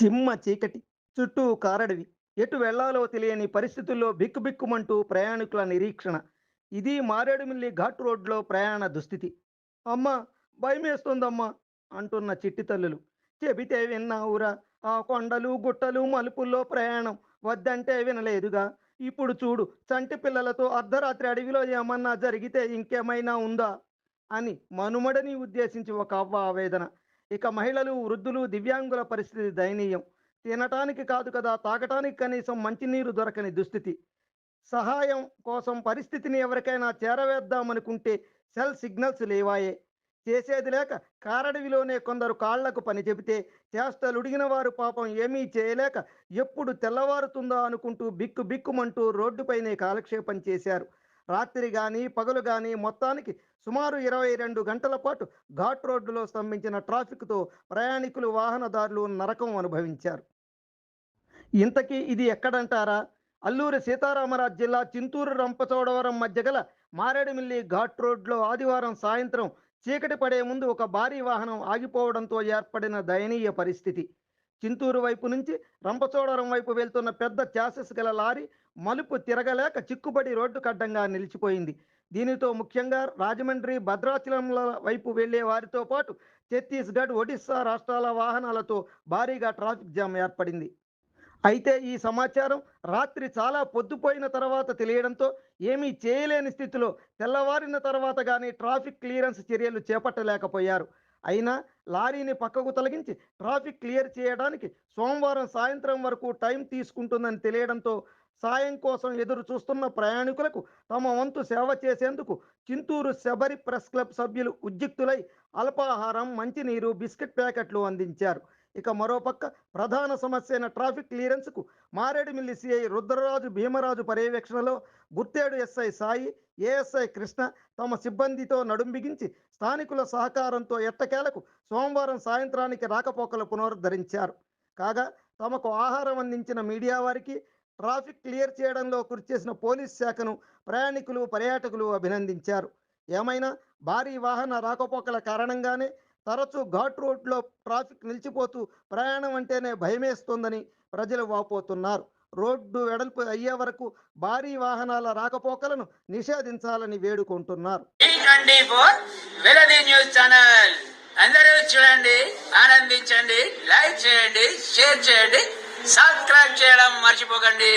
చిమ్మ చీకటి చుట్టూ కారడివి. ఎటు వెళ్ళాలో తెలియని పరిస్థితుల్లో బిక్కుబిక్కుమంటూ ప్రయాణికుల నిరీక్షణ. ఇది మారేడుమిల్లి ఘాట్ రోడ్లో ప్రయాణ దుస్థితి. అమ్మా భయమేస్తుందమ్మా! అంటున్న చిట్టి తల్లులు. చెబితే విన్నావురా ఆ కొండలు గుట్టలు మలుపుల్లో ప్రయాణం వద్దంటే వినలేదుగా. ఇప్పుడు చూడు చంటి పిల్లలతో అర్ధరాత్రి అడవిలో ఏమన్నా జరిగితే ఇంకేమైనా ఉందా? అని మనుమడని ఉద్దేశించి ఒక అవ్వ ఆవేదన. ఇక మహిళలు వృద్ధులు దివ్యాంగుల పరిస్థితి దయనీయం. తినటానికి కాదు కదా తాగటానికి కనీసం మంచినీరు దొరకని దుస్థితి. సహాయం కోసం పరిస్థితిని ఎవరికైనా చేరవేద్దామనుకుంటే సెల్ సిగ్నల్స్ లేవాయే. చేసేది లేక కారడవిలోనే కొందరు కాళ్ళకు పని చెబితే చేష్టలుడిగిన వారు పాపం ఏమీ చేయలేక ఎప్పుడు తెల్లవారుతుందా అనుకుంటూ బిక్కు బిక్కుమంటూ రోడ్డుపైనే కాలక్షేపం చేశారు. రాత్రి కానీ పగలు కానీ మొత్తానికి సుమారు ఇరవై రెండు గంటల పాటు ఘాట్ రోడ్డులో స్తంభించిన ట్రాఫిక్తో ప్రయాణికులు వాహనదారులు నరకం అనుభవించారు. ఇంతకీ ఇది ఎక్కడంటారా? అల్లూరి సీతారామరాజు జిల్లా చింతూరు రంపచోడవరం మధ్య గల మారేడుమిల్లి ఘాట్ రోడ్లో ఆదివారం సాయంత్రం చీకటి పడే ముందు ఒక భారీ వాహనం ఆగిపోవడంతో ఏర్పడిన దయనీయ పరిస్థితి. చింతూరు వైపు నుంచి రంపచోడవరం వైపు వెళ్తున్న పెద్ద చాసెస్ గల లారీ మలుపు తిరగలేక చిక్కుబడి రోడ్డు కడ్డంగా నిలిచిపోయింది. దీనితో ముఖ్యంగా రాజమండ్రి భద్రాచలంల వైపు వెళ్ళే వారితో పాటు ఛత్తీస్గఢ్ ఒడిస్సా రాష్ట్రాల వాహనాలతో భారీగా ట్రాఫిక్ జామ్ ఏర్పడింది. అయితే ఈ సమాచారం రాత్రి చాలా పొద్దుపోయిన తర్వాత తెలియడంతో ఏమీ చేయలేని స్థితిలో తెల్లవారిన తర్వాత కానీ ట్రాఫిక్ క్లియరెన్స్ చర్యలు చేపట్టలేకపోయారు. అయినా లారీని పక్కకు తొలగించి ట్రాఫిక్ క్లియర్ చేయడానికి సోమవారం సాయంత్రం వరకు టైం తీసుకుంటుందని తెలియడంతో సాయం కోసం ఎదురు చూస్తున్న ప్రయాణికులకు తమ వంతు సేవ చేసేందుకు చింతూరు శబరి ప్రెస్ క్లబ్ సభ్యులు ఉద్యుక్తులై అల్పాహారం మంచినీరు బిస్కెట్ ప్యాకెట్లు అందించారు. ఇక మరోపక్క ప్రధాన సమస్య అయిన ట్రాఫిక్ క్లియరెన్స్కు మారేడుమిల్లి సిఐ రుద్రరాజు భీమరాజు పర్యవేక్షణలో గుర్తేడు ఎస్ఐ సాయి ఏఎస్ఐ కృష్ణ తమ సిబ్బందితో నడుం బిగించి స్థానికుల సహకారంతో ఎట్టకేలకు సోమవారం సాయంత్రానికి రాకపోకలు పునరుద్ధరించారు. కాగా తమకు ఆహారం అందించిన మీడియా వారికి ట్రాఫిక్ క్లియర్ చేయడంలో కృషి చేసిన పోలీస్ శాఖను ప్రయాణికులు పర్యాటకులు అభినందించారు. ఏమైనా భారీ వాహన రాకపోకల కారణంగానే తరచూ ఘాట్ రోడ్లో ట్రాఫిక్ నిలిచిపోతూ ప్రయాణం అంటేనే భయమేస్తోందని ప్రజలు వాపోతున్నారు. రోడ్డు వెడల్పు అయ్యే వరకు భారీ వాహనాల రాకపోకలను నిషేధించాలని వేడుకుంటున్నారు. News channel. అందరూ చూడండి ఆనందించండి లైక్ చేయండి షేర్ చేయండి సబ్స్క్రైబ్ చేయడం మర్చిపోకండి.